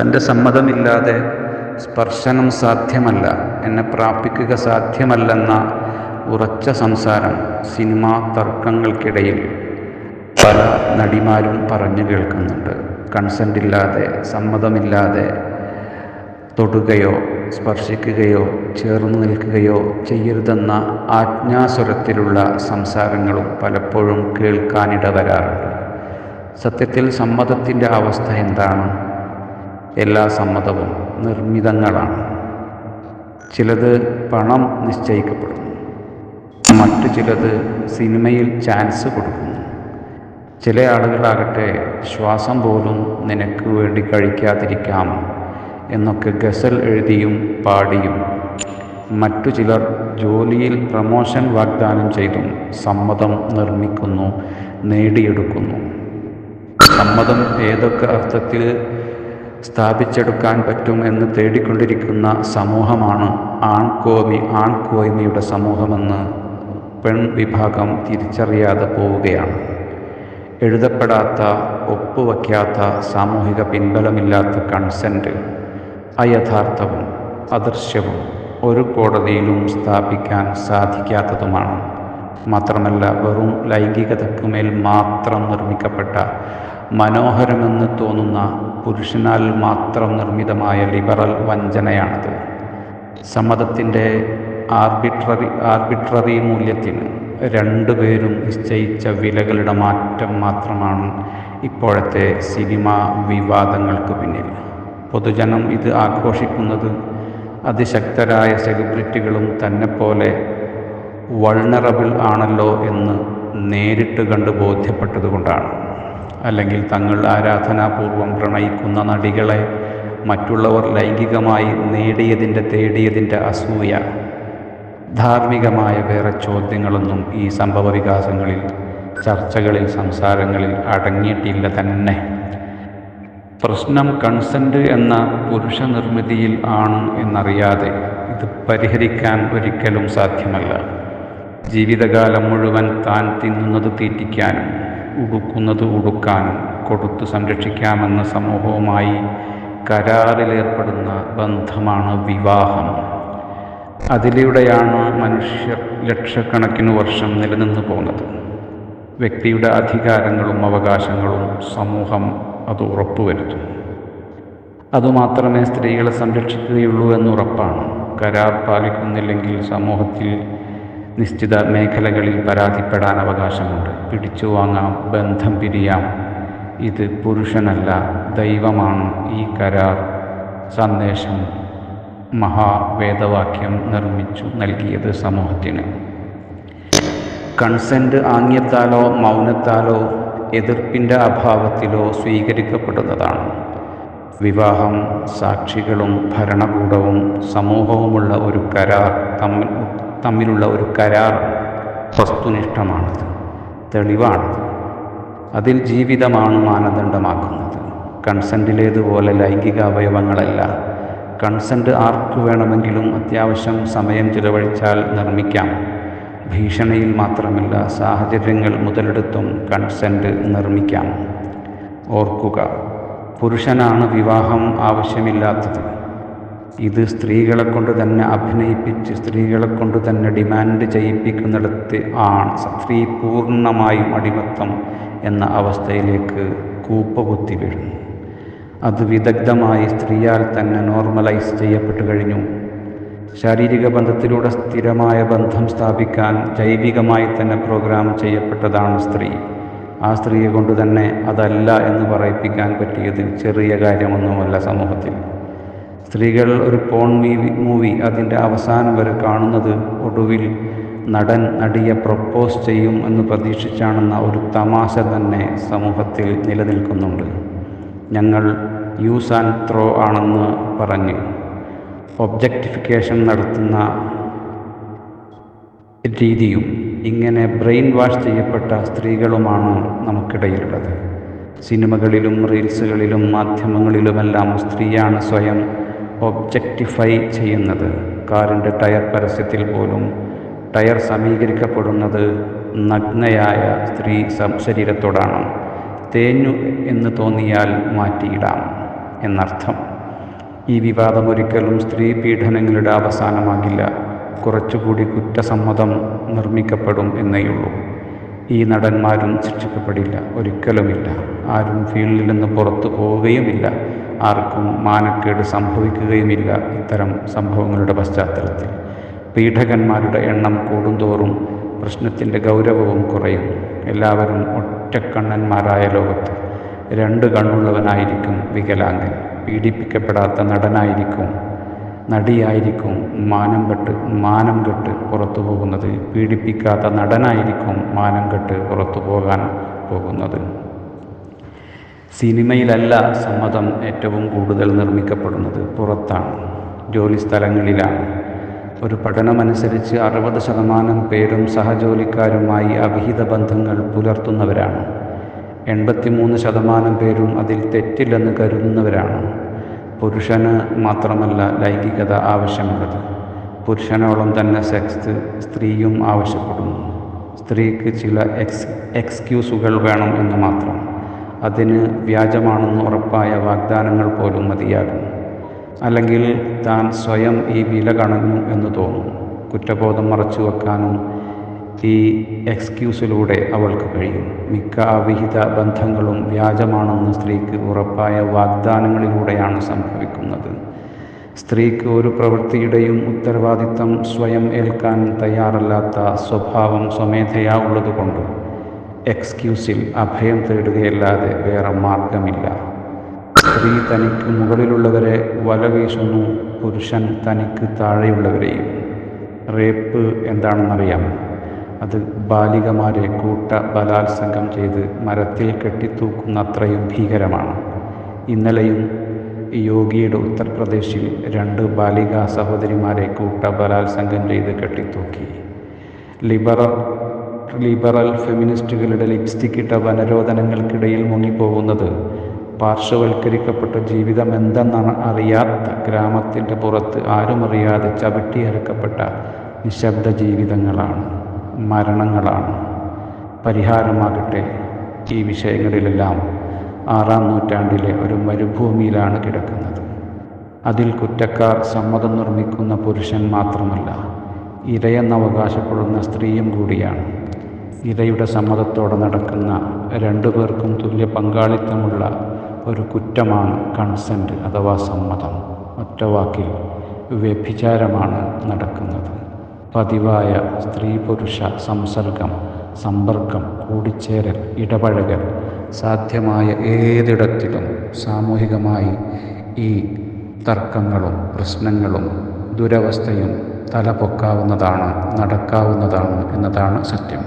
തന്റെ സമ്മതമില്ലാതെ സ്പർശനം സാധ്യമല്ല. എന്നെ പ്രാപിക്കുക സാധ്യമല്ലെന്ന ഉറച്ച സംസാരം സിനിമാ തർക്കങ്ങൾക്കിടയിൽ പല നടിമാരും പറഞ്ഞു കേൾക്കുന്നുണ്ട്. കൺസെന്റ് ഇല്ലാതെ സമ്മതമില്ലാതെ തൊടുകയോ സ്പർശിക്കുകയോ ചേർന്ന് നിൽക്കുകയോ ചെയ്യരുതെന്ന ആജ്ഞാസ്വരത്തിലുള്ള സംസാരങ്ങളും പലപ്പോഴും കേൾക്കാനിട വരാറുണ്ട്. സത്യത്തിൽ സമ്മതത്തിന്റെ അവസ്ഥ എന്താണ്? എല്ലാ സമ്മതവും നിർമ്മിതങ്ങളാണ്. ചിലത് പണം നിശ്ചയിക്കപ്പെടുന്നു. മറ്റു ചിലത് സിനിമയിൽ ചാൻസ് കൊടുക്കുന്നു. ചില ആളുകളാകട്ടെ ശ്വാസം പോലും നിനക്ക് വേണ്ടി കഴിക്കാതിരിക്കാം എന്നൊക്കെ ഗസൽ എഴുതിയും പാടിയും മറ്റു ചിലർ ജോലിയിൽ പ്രമോഷൻ വാഗ്ദാനം ചെയ്തും സമ്മതം നിർമ്മിക്കുന്നു നേടിയെടുക്കുന്നു. സമ്മതം ഏതൊക്കെ അർത്ഥത്തിൽ സ്ഥാപിച്ചെടുക്കാൻ പറ്റുമെന്ന് തേടിക്കൊണ്ടിരിക്കുന്ന സമൂഹമാണ് ആൺകോമി ആൺകോയ്മയുടെ സമൂഹമെന്ന് പെൺ വിഭാഗം തിരിച്ചറിയാതെ പോവുകയാണ്. എഴുതപ്പെടാത്ത ഒപ്പുവയ്ക്കാത്ത സാമൂഹിക പിൻബലമില്ലാത്ത കൺസെന്റ് അയഥാർത്ഥവും അദൃശ്യവും ഒരു കോടതിയിലും സ്ഥാപിക്കാൻ സാധിക്കാത്തതുമാണ്. മാത്രമല്ല വെറും ലൈംഗികതയ്ക്കുമേൽ മാത്രം നിർമ്മിക്കപ്പെട്ട മനോഹരമെന്ന് തോന്നുന്ന പുരുഷനാൽ മാത്രം നിർമ്മിതമായ ലിബറൽ വഞ്ചനയാണത്. സമ്മതത്തിന്റെ ആർബിട്രറി ആർബിട്രറി മൂല്യത്തിന് രണ്ടുപേരും നിശ്ചയിച്ച വിലകളുടെ മാറ്റം മാത്രമാണ് ഇപ്പോഴത്തെ സിനിമ വിവാദങ്ങൾക്ക് പിന്നിൽ. പൊതുജനം ഇത് ആഘോഷിക്കുന്നത് അതിശക്തരായ സെലിബ്രിറ്റികളും തന്നെപ്പോലെ വൾണറബിൾ ആണല്ലോ എന്ന് നേരിട്ട് കണ്ട് ബോധ്യപ്പെട്ടതുകൊണ്ടാണ്. അല്ലെങ്കിൽ തങ്ങൾ ആരാധനാപൂർവം പ്രണയിക്കുന്ന നടികളെ മറ്റുള്ളവർ ലൈംഗികമായി നേടിയതിന്റെ തേടിയതിന്റെ അസൂയ. ധാർമ്മികമായ വേറെ ചോദ്യങ്ങളൊന്നും ഈ സംഭവ വികാസങ്ങളിൽ ചർച്ചകളിൽ സംസാരങ്ങളിൽ അടങ്ങിയിട്ടില്ല തന്നെ. പ്രശ്നം കൺസെന്റ് എന്ന പുരുഷ നിർമ്മിതിയിൽ ആണ് എന്നറിയാതെ ഇത് പരിഹരിക്കാൻ ഒരിക്കലും സാധ്യമല്ല. ജീവിതകാലം മുഴുവൻ താൻ തിന്നുന്നത് തീറ്റിക്കാനും ഉടുക്കുന്നത് ഉടുക്കാനും കൊടുത്തു സംരക്ഷിക്കാമെന്ന സമൂഹവുമായി കരാറിലേർപ്പെടുന്ന ബന്ധമാണ് വിവാഹം. അതിലൂടെയാണ് മനുഷ്യർ ലക്ഷക്കണക്കിന് വർഷം നിലനിന്നു പോകുന്നത്. വ്യക്തിയുടെ അധികാരങ്ങളും അവകാശങ്ങളും സമൂഹം അത് ഉറപ്പുവരുത്തും. അതുമാത്രമേ സ്ത്രീകളെ സംരക്ഷിക്കുകയുള്ളൂ എന്നുറപ്പാണ്. കരാർ പാലിക്കുന്നില്ലെങ്കിൽ സമൂഹത്തിൽ നിശ്ചിത മേഖലകളിൽ പരാതിപ്പെടാൻ അവകാശമുണ്ട്. പിടിച്ചു വാങ്ങാം ബന്ധം പിരിയാം. ഇത് പുരുഷനല്ല ദൈവമാണ് ഈ കരാർ സന്ദേശം മഹാവേദവാക്യം നിർമ്മിച്ചു നൽകിയത് സമൂഹത്തിന്. കൺസെന്റ് ആംഗ്യത്താലോ മൗനത്താലോ എതിർപ്പിന്റെ അഭാവത്തിലോ സ്വീകരിക്കപ്പെടുന്നതാണ്. വിവാഹം സാക്ഷികളും ഭരണകൂടവും സമൂഹവുമുള്ള ഒരു കരാർ തമ്മിൽ തമ്മിലുള്ള ഒരു കരാർ വസ്തുനിഷ്ഠമാണത് തെളിവാണത്. അതിൽ ജീവിതമാണ് മാനദണ്ഡമാക്കുന്നത്. കൺസെന്റിലേതുപോലെ ലൈംഗിക അവയവങ്ങളല്ല. കൺസെന്റ് ആർക്ക് വേണമെങ്കിലും അത്യാവശ്യം സമയം ചിലവഴിച്ചാൽ നിർമ്മിക്കാം. ഭീഷണിയിൽ മാത്രമല്ല സാഹചര്യങ്ങൾ മുതലെടുത്തും കൺസെന്റ് നിർമ്മിക്കാം. ഓർക്കുക പുരുഷനാണ് വിവാഹം ആവശ്യമില്ലാത്തത്. ഇത് സ്ത്രീകളെ കൊണ്ട് തന്നെ അഭിനയിപ്പിച്ച് സ്ത്രീകളെ കൊണ്ട് തന്നെ ഡിമാൻഡ് ചെയ്യിപ്പിക്കുന്നിടത്ത് ആണ് സ്ത്രീ പൂർണമായും അടിമത്തം എന്ന അവസ്ഥയിലേക്ക് കൂപ്പകുത്തി വീഴുന്നു. അത് വിദഗ്ധമായി സ്ത്രീയാൽ തന്നെ നോർമലൈസ് ചെയ്യപ്പെട്ടു കഴിഞ്ഞു. ശാരീരിക ബന്ധത്തിലൂടെ സ്ഥിരമായ ബന്ധം സ്ഥാപിക്കാൻ ജൈവികമായി തന്നെ പ്രോഗ്രാം ചെയ്യപ്പെട്ടതാണ് സ്ത്രീ. ആ സ്ത്രീയെ കൊണ്ട് തന്നെ അതല്ല എന്ന് പറയിപ്പിക്കാൻ പറ്റിയത് ചെറിയ കാര്യമൊന്നുമല്ല സമൂഹത്തിൽ. സ്ത്രീകൾ ഒരു പോൺ മൂവി മൂവി അതിന്റെ അവസാനം വരെ കാണുന്നത് ഒടുവിൽ നടൻ നടിയെ പ്രപ്പോസ് ചെയ്യും എന്ന് പ്രതീക്ഷിച്ചാണെന്ന ഒരു തമാശ തന്നെ സമൂഹത്തിൽ നിലനിൽക്കുന്നുണ്ട്. ഞങ്ങൾ യൂസ് ആൻഡ് ത്രോ ആണെന്ന് പറഞ്ഞ് ഒബ്ജക്റ്റിഫിക്കേഷൻ നടത്തുന്ന രീതിയും ഇങ്ങനെ ബ്രെയിൻ വാഷ് ചെയ്യപ്പെട്ട സ്ത്രീകളുമാണ് നമുക്കിടയിലുള്ളത്. സിനിമകളിലും റീൽസുകളിലും മാധ്യമങ്ങളിലുമെല്ലാം സ്ത്രീയാണ് സ്വയം ഒബ്ജക്റ്റിഫൈ ചെയ്യുന്നത്. കാറിന്റെ ടയർ പരസ്യത്തിൽ പോലും ടയർ സമീകരിക്കപ്പെടുന്നത് നഗ്നയായ സ്ത്രീ ശരീരത്തോടാണ്. തേഞ്ഞു എന്ന് തോന്നിയാൽ മാറ്റിയിടാം എന്നർത്ഥം. ഈ വിവാദം ഒരിക്കലും സ്ത്രീ പീഡനങ്ങളുടെ അവസാനമാകില്ല. കുറച്ചുകൂടി കുറ്റസമ്മതം നിർമ്മിക്കപ്പെടും എന്നേയുള്ളൂ ഈ നടന്മാരും ശിക്ഷിക്കപ്പെടില്ല. ഒരിക്കലുമില്ല. ആരും ഫീൽഡിൽ നിന്ന് പുറത്തു പോവുകയുമില്ല. ആർക്കും മാനക്കേട് സംഭവിക്കുകയുമില്ല ഇത്തരം സംഭവങ്ങളുടെ പശ്ചാത്തലത്തിൽ. പീഠകന്മാരുടെ എണ്ണം കൂടുന്തോറും പ്രശ്നത്തിന്റെ ഗൗരവവും കുറയും. എല്ലാവരും ഒറ്റക്കണ്ണന്മാരായ ലോകത്ത് രണ്ട് കണ്ണുള്ളവനായിരിക്കും വികലാംഗൻ. പീഡിപ്പിക്കപ്പെടാത്ത നടനായിരിക്കും നടിയായിരിക്കും മാനം കെട്ട് മാനം കെട്ട് പുറത്തു പോകുന്നത്. പീഡിപ്പിക്കാത്ത നടനായിരിക്കും മാനം കെട്ട് പുറത്തു പോകാൻ പോകുന്നത്. സിനിമയിലല്ല സമ്മതം ഏറ്റവും കൂടുതൽ നിർമ്മിക്കപ്പെടുന്നത്. പുറത്താണ്. ജോലി സ്ഥലങ്ങളിലാണ്. ഒരു പഠനമനുസരിച്ച് അറുപത് ശതമാനം പേരും സഹജോലിക്കാരുമായി അവിഹിത ബന്ധങ്ങൾ പുലർത്തുന്നവരാണ്. എൺപത്തിമൂന്ന് ശതമാനം പേരും അതിൽ തെറ്റില്ലെന്ന് കരുതുന്നവരാണ്. പുരുഷന് മാത്രമല്ല ലൈംഗികത ആവശ്യമുള്ളത്. പുരുഷനോളം തന്നെ സെക്സ് സ്ത്രീയും ആവശ്യപ്പെടുന്നു. സ്ത്രീക്ക് ചില എക്സ് എക്സ്ക്യൂസുകൾ വേണം എന്ന് മാത്രം. അതിന് വ്യാജമാണെന്ന് ഉറപ്പായ വാഗ്ദാനങ്ങൾ പോലും മതിയാകും. അല്ലെങ്കിൽ താൻ സ്വയം ഈ വില കണഞ്ഞു എന്ന് തോന്നും. കുറ്റബോധം മറച്ചു വെക്കാനും ഈ എക്സ്ക്യൂസിലൂടെ അവൾക്ക് കഴിയും. മിക്ക അവിഹിത ബന്ധങ്ങളും വ്യാജമാണെന്ന് സ്ത്രീക്ക് ഉറപ്പായ വാഗ്ദാനങ്ങളിലൂടെയാണ് സംഭവിക്കുന്നത്. സ്ത്രീക്ക് ഒരു പ്രവൃത്തിയുടെയും ഉത്തരവാദിത്തം സ്വയം ഏൽക്കാൻ തയ്യാറല്ലാത്ത സ്വഭാവം സ്വമേധയാ ഉള്ളതുകൊണ്ട് എക്സ്ക്യൂസിൽ അഭയം തേടുകയല്ലാതെ വേറെ മാർഗമില്ല സ്ത്രീ തനിക്ക് മുകളിലുള്ളവരെ വല വീശുന്നു പുരുഷൻ തനിക്ക് താഴെയുള്ളവരെയും. റേപ്പ് എന്താണെന്നറിയാം. അത് ബാലികമാരെ കൂട്ട ബലാത്സംഗം ചെയ്ത് മരത്തിൽ കെട്ടിത്തൂക്കുന്ന അത്രയും ഭീകരമാണ്. ഇന്നലെയും യോഗിയുടെ ഉത്തർപ്രദേശിൽ രണ്ട് ബാലികാ സഹോദരിമാരെ കൂട്ട ബലാത്സംഗം ചെയ്ത് കെട്ടിത്തൂക്കി. ലിബറൽ ലിബറൽ ഫെമിനിസ്റ്റുകളുടെ ലിപ്സ്റ്റിക് ഇട്ട വനരോധനങ്ങൾക്കിടയിൽ മുങ്ങിപ്പോകുന്നത്. പാർശ്വവൽക്കരിക്കപ്പെട്ട ജീവിതം എന്തെന്നാണ് അറിയാത്ത ഗ്രാമത്തിന്റെ പുറത്ത് ആരും അറിയാതെ ചവിട്ടിയരക്കപ്പെട്ട നിശബ്ദ ജീവിതങ്ങളാണ് മരണങ്ങളാണ്. പരിഹാരമാകട്ടെ ഈ വിഷയങ്ങളിലെല്ലാം ആറാം നൂറ്റാണ്ടിലെ ഒരു മരുഭൂമിയിലാണ് കിടക്കുന്നത്. അതിൽ കുറ്റക്കാർ സമ്മതം നിർമ്മിക്കുന്ന പുരുഷൻ മാത്രമല്ല ഇരയെന്നവകാശപ്പെടുന്ന സ്ത്രീയും കൂടിയാണ്. ഇരയുടെ സമ്മതത്തോടെ നടക്കുന്ന രണ്ടു പേർക്കും തുല്യ പങ്കാളിത്തമുള്ള ഒരു കുറ്റമാണ് കൺസെന്റ് അഥവാ സമ്മതം. ഒറ്റ വാക്കിൽ വ്യഭിചാരമാണ് നടക്കുന്നത്. പതിവായ സ്ത്രീ പുരുഷ സംസർഗം സമ്പർക്കം കൂടിച്ചേരൽ ഇടപഴകൽ സാധ്യമായ ഏതിടത്തിലും സാമൂഹികമായി ഈ തർക്കങ്ങളും പ്രശ്നങ്ങളും ദുരവസ്ഥയും തലപൊക്കാവുന്നതാണ് നടക്കാവുന്നതാണ് എന്നതാണ് സത്യം.